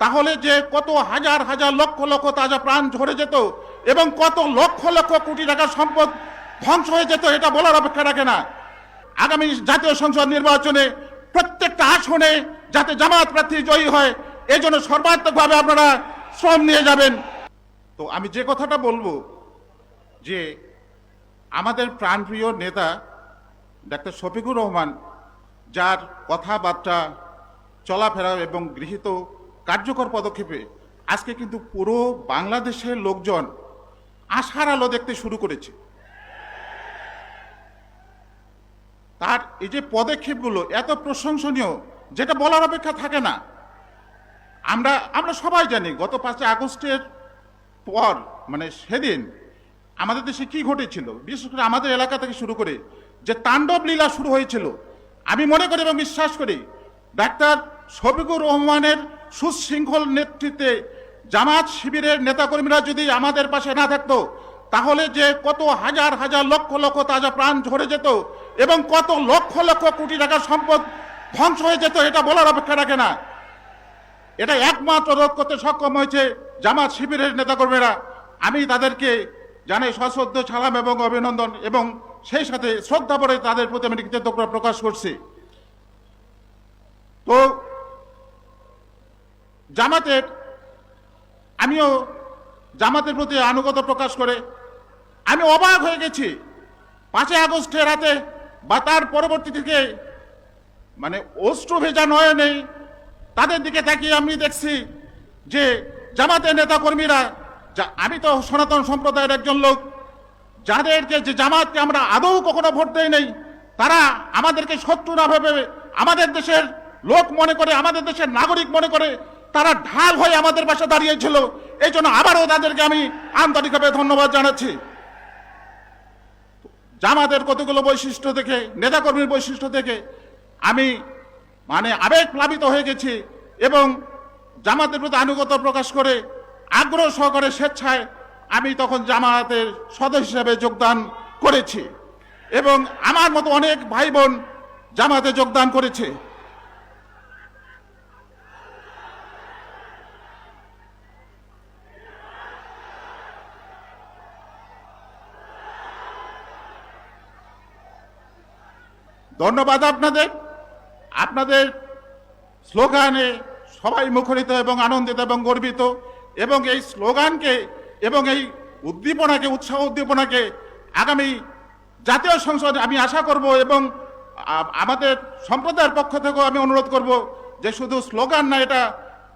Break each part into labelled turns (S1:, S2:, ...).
S1: তাহলে যে কত হাজার হাজার লক্ষ লক্ষ তাজা প্রাণ ঝরে যেত এবং কত লক্ষ লক্ষ কোটি টাকার সম্পদ ধ্বংস হয়ে যেত, এটা বলার অপেক্ষা রাখে না। আগামী জাতীয় সংসদ নির্বাচনে প্রত্যেকটা আসনে যাতে জামাত প্রার্থী জয়ী হয়, এজন্য সর্বাত্মকভাবে আপনারা শ্রম নিয়ে যাবেন। তো আমি যে কথাটা বলব, যে আমাদের প্রাণপ্রিয় নেতা ডাক্তার শফিকুর রহমান, যার কথাবার্তা চলাফেরা এবং গৃহীত কার্যকর পদক্ষেপে। আজকে কিন্তু পুরো বাংলাদেশের লোকজন আশার আলো দেখতে শুরু করেছে। তার এই যে পদক্ষেপগুলো এত প্রশংসনীয়, যেটা বলার অপেক্ষা থাকে না। আমরা আমরা সবাই জানি গত পাঁচই আগস্টের পর মানে সেদিন, আমাদের দেশে কি ঘটেছিল, বিশেষ করে আমাদের এলাকা থেকে শুরু করে যে তাণ্ডব লীলা শুরু হয়েছিল। আমি মনে করি এবং বিশ্বাস করি, ডাক্তার শফিকুর রহমানের সুশৃঙ্খল নেতৃত্বে জামাত শিবিরের নেতাকর্মীরা যদি আমাদের পাশে না থাকতো, তাহলে যে কত হাজার হাজার লক্ষ লক্ষ তাজা প্রাণ ঝরে যেত এবং কত লক্ষ লক্ষ কোটি টাকার সম্পদ ধ্বংস হয়ে যেত, এটা বলার অপেক্ষা রাখে না। এটা একমাত্র রোধ করতে সক্ষম হয়েছে জামাত শিবিরের নেতাকর্মীরা। আমি তাদেরকে জানাই সশ্রদ্ধ, সালাম এবং অভিনন্দন এবং সেই সাথে শ্রদ্ধা পরে তাদের প্রতি আমি কৃতজ্ঞতা প্রকাশ করছি। তো জামাতের, আমিও জামাতের প্রতি আনুগত প্রকাশ করে আমি অবাক হয়ে গেছি। পাঁচই আগস্টের রাতে বা তার পরবর্তী থেকে মানে অস্ত্র ভেজা নয় নেই, তাদের দিকে তাকিয়ে আমি দেখছি যে জামাতের নেতা কর্মীরা আমি তো সনাতন সম্প্রদায়ের একজন লোক, যাদেরকে যে জামাতকে আমরা আদৌ কখনো ভোট দেই নেই, তারা আমাদেরকে শত্রু না ভেবে আমাদের দেশের লোক মনে করে, আমাদের দেশের নাগরিক মনে করে তারা ঢাল হয়ে আমাদের পাশে দাঁড়িয়েছিল। এই জন্য আবারও তাদেরকে আমি আন্তরিকভাবে ধন্যবাদ জানাচ্ছি। জামাতের কতগুলো বৈশিষ্ট্য দেখে, নেতাকর্মীর বৈশিষ্ট্য দেখে আমি মানে আবেগ প্লাবিত হয়ে গেছি এবং জামাতের প্রতি আনুগত্য প্রকাশ করে, আগ্রহ সহকারে স্বেচ্ছায় আমি তখন জামাতের সদস্য হিসেবে যোগদান করেছি। এবং আমার মতো অনেক ভাই বোন জামাতে যোগদান করেছে। ধন্যবাদ আপনাদের। আপনাদের স্লোগানে সবাই মুখরিত এবং আনন্দিত এবং গর্বিত। এবং এই স্লোগানকে এবং এই উদ্দীপনাকে, উৎসাহ উদ্দীপনাকে আগামী জাতীয় সংসদে আমি আশা করব এবং আমাদের সম্প্রদায়ের পক্ষ থেকেও আমি অনুরোধ করব যে শুধু স্লোগান না, এটা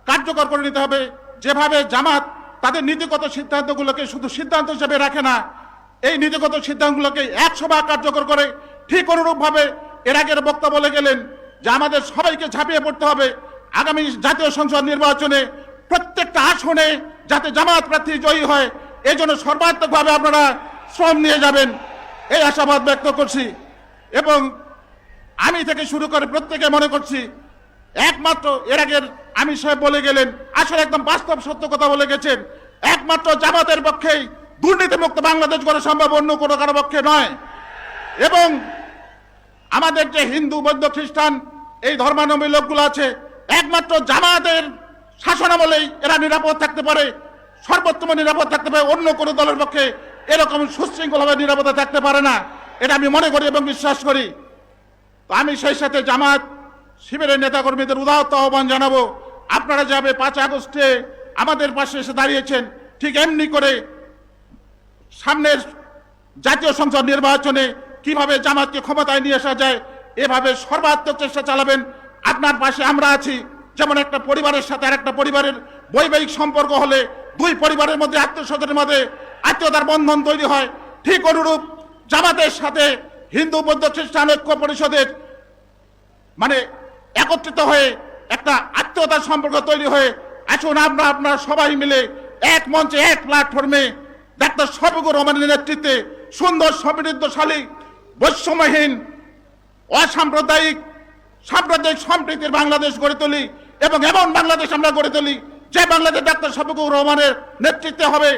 S1: কার্যকর করে নিতে হবে। যেভাবে জামাত তাদের নীতিগত সিদ্ধান্তগুলোকে শুধু সিদ্ধান্ত হিসেবে রাখে না, এই নীতিগত সিদ্ধান্তগুলোকে একশো ভাগ কার্যকর করে ঠিক অনুরূপভাবে এর আগের বক্তা বলে গেলেন যে আমাদের সবাইকে ঝাঁপিয়ে পড়তে হবে আগামী জাতীয় সংসদ নির্বাচনে প্রত্যেকটা আসনে যাতে জামাত প্রার্থী জয়ী হয় এই জন্য সর্বাত্মকভাবে আপনারা শ্রম নিয়ে যাবেন। এই আশাবাদ ব্যক্ত করছি। এবং আমি থেকে শুরু করে প্রত্যেকে মনে করছি, একমাত্র এর আগের আমি সাহেব বলে গেলেন, আসলে একদম বাস্তব সত্য কথা বলে গেছেন, একমাত্র জামাতের পক্ষেই দুর্নীতিমুক্ত বাংলাদেশ গড়া সম্ভব অন্য কোনো কারও পক্ষে নয়। এবং আমাদের যে হিন্দু, বৌদ্ধ, খ্রিস্টান, এই ধর্মানবী লোকগুলো আছে, একমাত্র জামাতের শাসনামলেই এরা নিরাপদ থাকতে পারে, সর্বোত্তম নিরাপদ থাকতে পারে, অন্য কোনো দলের পক্ষে এরকম সুশৃঙ্খলভাবে নিরাপদে থাকতে পারে না। এটা আমি মনে করি এবং বিশ্বাস করি। তো আমি সেই সাথে জামাত শিবিরের নেতাকর্মীদের উদাহত আহ্বান জানাব। আপনারা যাবে পাঁচ আগস্টে আমাদের পাশে এসে দাঁড়িয়েছেন, ঠিক এমনি করে সামনের জাতীয় সংসদ নির্বাচনে কীভাবে জামাতকে ক্ষমতায় নিয়ে আসা যায়, এভাবে সর্বাত্মক চেষ্টা চালাবেন। আপনার পাশে আমরা আছি। যেমন একটা পরিবারের সাথে আর একটা পরিবারের বৈবাহিক সম্পর্ক হলে দুই পরিবারের মধ্যে আত্মীয় মধ্যে আত্মীয়তার বন্ধন তৈরি হয়। ঠিক অনুরূপ জামাতের সাথে হিন্দু বৌদ্ধ খ্রিস্টান ঐক্য পরিষদের মানে একত্রিত হয়ে একটা আত্মীয়তার সম্পর্ক তৈরি হয়ে আসুন আমরা আপনারা সবাই মিলে এক মঞ্চে, এক প্ল্যাটফর্মে ডাক্তার শফিকুর রহমানের নেতৃত্বে সুন্দর, সমৃদ্ধশালী বৈষম্যহীন, অসাম্প্রদায়িক, সাম্প্রদায়িক সম্প্রীতির বাংলাদেশ গড়ে তুলি এবং এমন বাংলাদেশ আমরা গড়ে তুলি যে বাংলাদেশ ডাক্তার শফিকুর রহমানের নেতৃত্বে হবে।